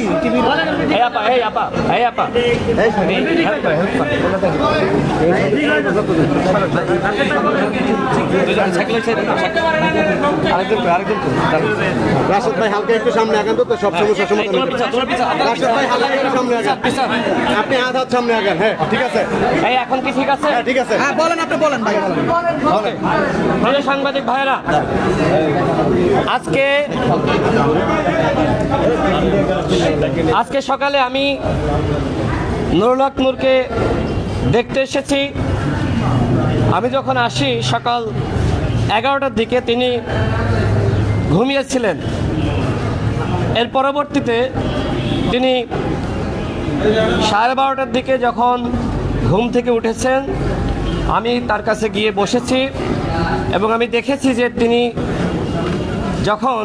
ওই টিভির এই আপা এই আপা এই আপা। রাশেদ ভাই হালকা একটু সামনে আগান তো সব সমস্যার সমাধান রাশেদ ভাই হালকা একটু সামনে আগান। আপনি হাত হাত সামনে আগান হ্যাঁ ঠিক আছে। এই এখন কি ঠিক আছে? হ্যাঁ ঠিক আছে। হ্যাঁ বলেন আপনি বলেন ভাই বলেন। বলেন। সাংবাদিক ভাইরা আজকে আজকে সকালে আমি নুরুল হক দেখতে এসেছি। আমি যখন আসি সকাল এগারোটার দিকে তিনি ঘুমিয়েছিলেন। এর পরবর্তীতে তিনি সাড়ে বারোটার দিকে যখন ঘুম থেকে উঠেছেন, আমি তার কাছে গিয়ে বসেছি এবং আমি দেখেছি যে তিনি যখন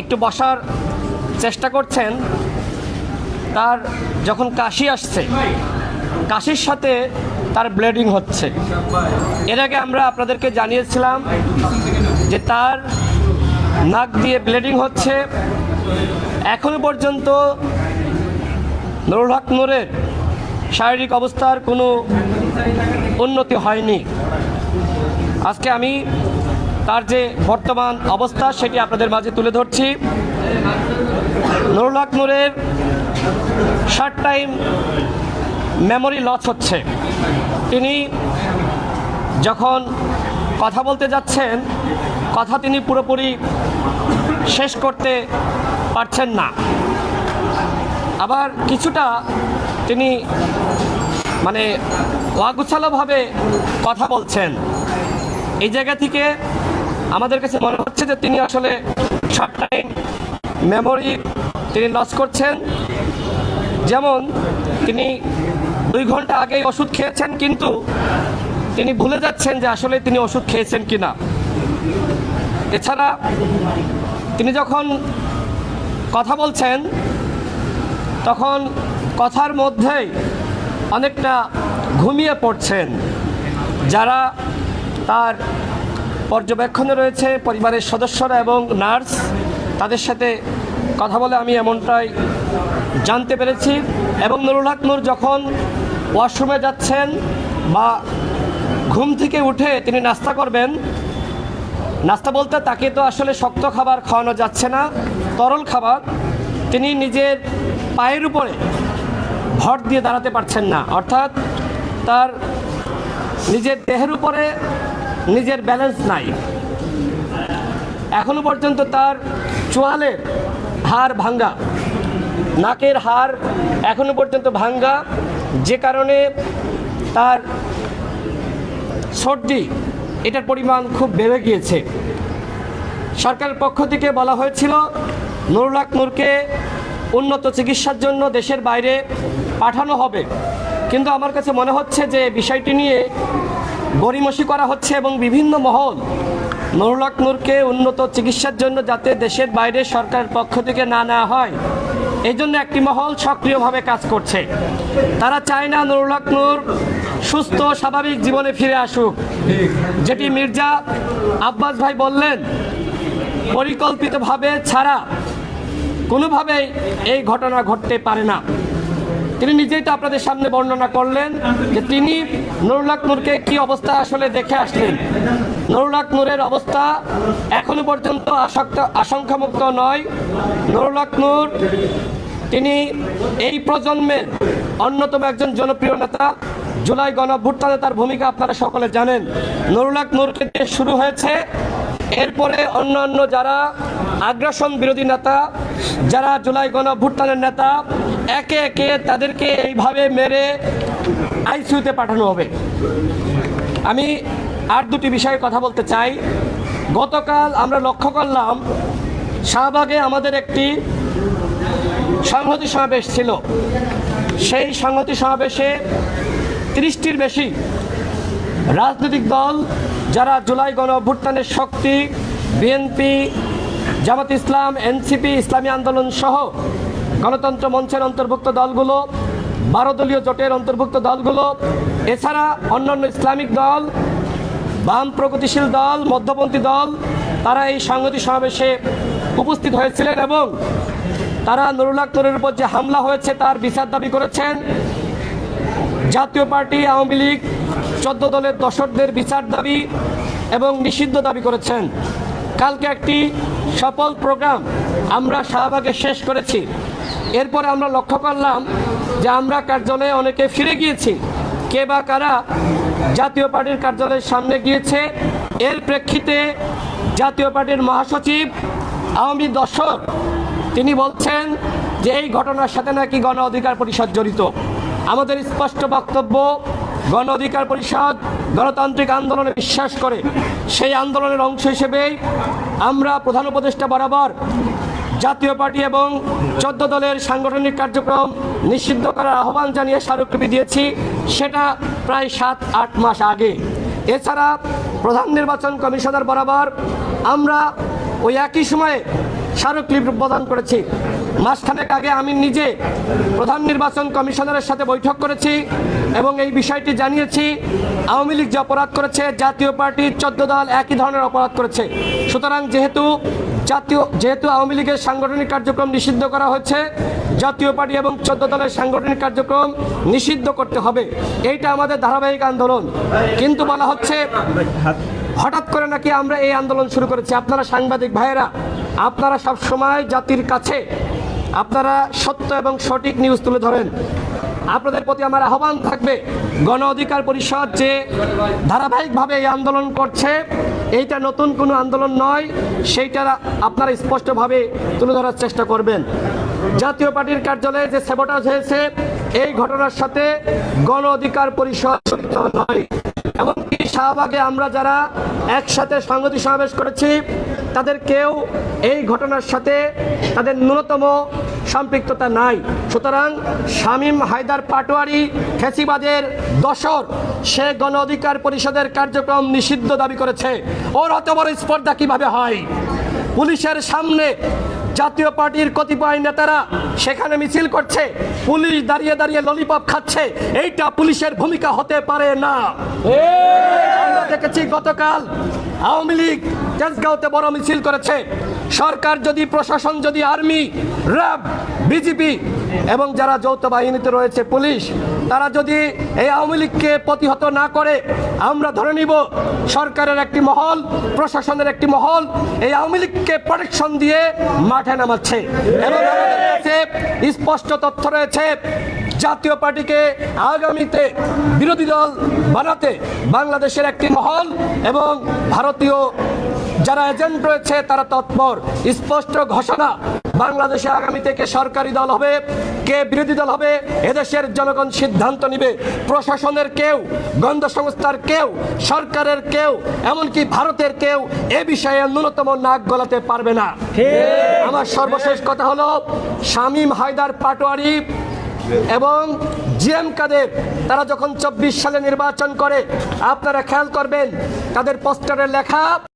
একটু বসার চেষ্টা করছেন, তার যখন কাশি আসছে, কাশির সাথে তার ব্লিডিং হচ্ছে। এর আগে আমরা আপনাদেরকে জানিয়েছিলাম যে তার নাক দিয়ে ব্লিডিং হচ্ছে। এখনও পর্যন্ত নুরুল হক নূরের শারীরিক অবস্থার কোনো উন্নতি হয়নি। আজকে আমি তার যে বর্তমান অবস্থা, সেটি আপনাদের মাঝে তুলে ধরছি। নুরুল হক নূরের শর্ট টাইম মেমোরি লস হচ্ছে। তিনি যখন কথা বলতে যাচ্ছেন, কথা তিনি পুরোপুরি শেষ করতে পারছেন না। আবার কিছুটা তিনি মানে অগুছালোভাবে কথা বলছেন। এই জায়গা থেকে আমাদের কাছে মনে হচ্ছে যে তিনি আসলে শর্ট টাইম মেমোরি তিনি লস করছেন। যেমন তিনি দুই ঘণ্টা আগেই ওষুধ খেয়েছেন, কিন্তু তিনি ভুলে যাচ্ছেন যে আসলে তিনি ওষুধ খেয়েছেন কি না এছাড়া তিনি যখন কথা বলছেন, তখন কথার মধ্যেই অনেকটা ঘুমিয়ে পড়ছেন। যারা তার পর্যবেক্ষণে রয়েছে, পরিবারের সদস্যরা এবং নার্স তাদের সাথে কথা বলে আমি এমনটাই জানতে পেরেছি। এবং নুরুল হক নূর যখন ওয়াশরুমে যাচ্ছেন বা ঘুম থেকে উঠে তিনি নাস্তা করবেন, নাস্তা বলতে তাকে তো আসলে শক্ত খাবার খাওয়ানো যাচ্ছে না, তরল খাবার। তিনি নিজের পায়ের উপরে ভর দিয়ে দাঁড়াতে পারছেন না। অর্থাৎ তার নিজের দেহের উপরে নিজের ব্যালেন্স নাই। এখনও পর্যন্ত তার চোয়ালের হাড় ভাঙ্গা, নাকের হাড় এখনও পর্যন্ত ভাঙ্গা, যে কারণে তার সর্দি, এটার পরিমাণ খুব বেড়ে গিয়েছে। সরকারের পক্ষ থেকে বলা হয়েছিল, নুরুল হক নূরকে উন্নত চিকিৎসার জন্য দেশের বাইরে পাঠানো হবে। কিন্তু আমার কাছে মনে হচ্ছে যে বিষয়টি নিয়ে গড়িমসি করা হচ্ছে এবং বিভিন্ন মহল নুরুল নূরকে উন্নত চিকিৎসার জন্য যাতে দেশের বাইরে সরকারের পক্ষ থেকে না নেওয়া হয়, এই জন্য একটি মহল সক্রিয়ভাবে কাজ করছে। তারা চায় না নুরুল নূর সুস্থ, স্বাভাবিক জীবনে ফিরে আসুক। যেটি মির্জা আব্বাস ভাই বললেন, পরিকল্পিতভাবে ছাড়া কোনোভাবেই এই ঘটনা ঘটতে পারে না। তিনি নিজেই তো আপনাদের সামনে বর্ণনা করলেন যে তিনি নুরুল্লাহ নূরকে কি অবস্থা আসলে দেখে আসলেন। নুরুল্লাহ নূরের অবস্থা এখনও পর্যন্ত আসক্ত, আশঙ্কামুক্ত নয়। নুরুল্লাহ নূর, তিনি এই প্রজন্মের অন্যতম একজন জনপ্রিয় নেতা। জুলাই গণভ্যুত্থানে তার ভূমিকা আপনারা সকলে জানেন। নুরুল্লাহ নূরকে দিয়ে শুরু হয়েছে। এরপরে অন্যান্য যারা আগ্রাসন বিরোধী নেতা, যারা জুলাই গণভ্যুত্থানের নেতা একে একে তাদেরকে এইভাবে মেরে আইসিউতে পাঠানো হবে। আমি আর দুটি বিষয়ে কথা বলতে চাই। গতকাল আমরা লক্ষ্য করলাম, শাহবাগে আমাদের একটি সংহতি সমাবেশ ছিল। সেই সংহতি সমাবেশে তিরিশটির বেশি রাজনৈতিক দল, যারা জুলাই গণ অভ্যুত্থানের শক্তি, বিএনপি, জামাত ইসলাম, এনসিপি, ইসলামী আন্দোলন সহ গণতন্ত্র মঞ্চের অন্তর্ভুক্ত দলগুলো বারো দলীয় জোটের অন্তর্ভুক্ত দলগুলো, এছাড়া অন্যান্য ইসলামিক দল, বাম প্রগতিশীল দল, মধ্যপন্থী দল, তারা এই সংহতি সমাবেশে উপস্থিত হয়েছিলেন এবং তারা নুরুল আক্তরের উপর যে হামলা হয়েছে তার বিচার দাবি করেছেন। জাতীয় পার্টি, আওয়ামী লীগ, চোদ্দ দলের দশকদের বিচার দাবি এবং নিষিদ্ধ দাবি করেছেন। কালকে একটি সফল প্রোগ্রাম আমরা শাহবাগে শেষ করেছি। এরপরে আমরা লক্ষ্য করলাম যে আমরা কার্যালয়ে অনেকে ফিরে গিয়েছি। কে বা কারা জাতীয় পার্টির কার্যালয়ের সামনে গিয়েছে, এর প্রেক্ষিতে জাতীয় পার্টির মহাসচিব, আওয়ামী দর্শক, তিনি বলছেন যে এই ঘটনার সাথে নাকি গণ অধিকার পরিষদ জড়িত। আমাদের স্পষ্ট বক্তব্য, গণ অধিকার পরিষদ গণতান্ত্রিক আন্দোলনে বিশ্বাস করে। সেই আন্দোলনের অংশ হিসেবেই আমরা প্রধান উপদেষ্টা বরাবর জাতীয় পার্টি এবং চোদ্দ দলের সাংগঠনিক কার্যক্রম নিষিদ্ধ করার আহ্বান জানিয়ে স্মারকলিপি দিয়েছি, সেটা প্রায় সাত, আট মাস আগে। এছাড়া প্রধান নির্বাচন কমিশনার বরাবর আমরা ওই একই সময়ে স্মারকলিপি প্রদান করেছি। মাসখানেক আগে আমি নিজে প্রধান নির্বাচন কমিশনারের সাথে বৈঠক করেছি এবং এই বিষয়টি জানিয়েছি। আওয়ামী লীগ যে অপরাধ করেছে, জাতীয় পার্টি চোদ্দ দল একই ধরনের অপরাধ করেছে। সুতরাং যেহেতু জাতীয় যেহেতু আওয়ামী লীগের সাংগঠনিক কার্যক্রম নিষিদ্ধ করা হয়েছে, জাতীয় পার্টি এবং চোদ্দ দলের সাংগঠনিক কার্যক্রম নিষিদ্ধ করতে হবে। এইটা আমাদের ধারাবাহিক আন্দোলন। কিন্তু বলা হচ্ছে, হঠাৎ করে নাকি আমরা এই আন্দোলন শুরু করেছি। আপনারা সাংবাদিক ভাইয়েরা, আপনারা সব সময় জাতির কাছে আপনারা সত্য এবং সঠিক নিউজ তুলে ধরেন। আপনাদের প্রতি আমার আহ্বান থাকবে, গণ অধিকার পরিষদ যে ধারাবাহিকভাবে এই আন্দোলন করছে, এইটা নতুন কোনো আন্দোলন নয়, সেইটা আপনারা স্পষ্টভাবে তুলে ধরার চেষ্টা করবেন। জাতীয় পার্টির কার্যালয়ে যে সেবটাজ হয়েছে, এই ঘটনার সাথে গণ অধিকার পরিষদ জড়িত নয়। এমনকি শাহবাগে আমরা যারা একসাথে সংগতি সমাবেশ করেছি, তাদের কেউ এই ঘটনার সাথে তাদের ন্যূনতম সম্পৃক্ততা নাই। সুতরাং শামীম হায়দার পাটোয়ারি ফেসিবাদের দশর সে গণ অধিকার পরিষদের কার্যক্রম নিষিদ্ধ দাবি করেছে। ওর অত বড় স্পর্ধা কীভাবে হয়? পুলিশের সামনে জাতীয় পার্টির কতিপয় নেতারা সেখানে মিছিল করছে। পুলিশ দাঁড়িয়ে দাঁড়িয়ে ললিপপ খাচ্ছে। এইটা পুলিশের ভূমিকা হতে পারে না। আমরা দেখেছি গতকাল আওয়ামী লীগ তেজগাঁওতে বড় মিছিল করেছে। সরকার যদি, প্রশাসন যদি, আর্মি, র্যাব বিজেপি এবং যারা যৌথ বাহিনীতে রয়েছে, পুলিশ তারা যদি এই আওয়ামী লীগকে প্রতিহত না করে, আমরা ধরে নিব সরকারের একটি মহল, প্রশাসনের একটি মহল, এই আওয়ামী লীগকে প্রোটেকশন দিয়ে মাঠে নামাচ্ছে। এবং স্পষ্ট তথ্য রয়েছে জাতীয় পার্টিকে আগামীতে বিরোধী দল বানাতে বাংলাদেশের একটি মহল এবং ভারতীয় যারা এজেন্ট রয়েছে তারা তৎপর। স্পষ্ট ঘোষণা বাংলাদেশে আগামী থেকে সরকারি দল হবে। কে বিরোধী দল হবে? এদেশের জনগণ সিদ্ধান্ত নিবে। প্রশাসনের কেউ গন্ধ সংস্থার কেউ সরকারের কেউ এমনকি ভারতের কেউ এ বিষয়ে ন্যূনতম নাক গলাতে পারবে না। আমার সর্বশেষ কথা হলো শামীম হায়দার পাটোয়ারি এবং জিএম কাদের, তারা যখন চব্বিশ সালে নির্বাচন করে, আপনারা খেয়াল করবেন, তাদের পোস্টারে লেখা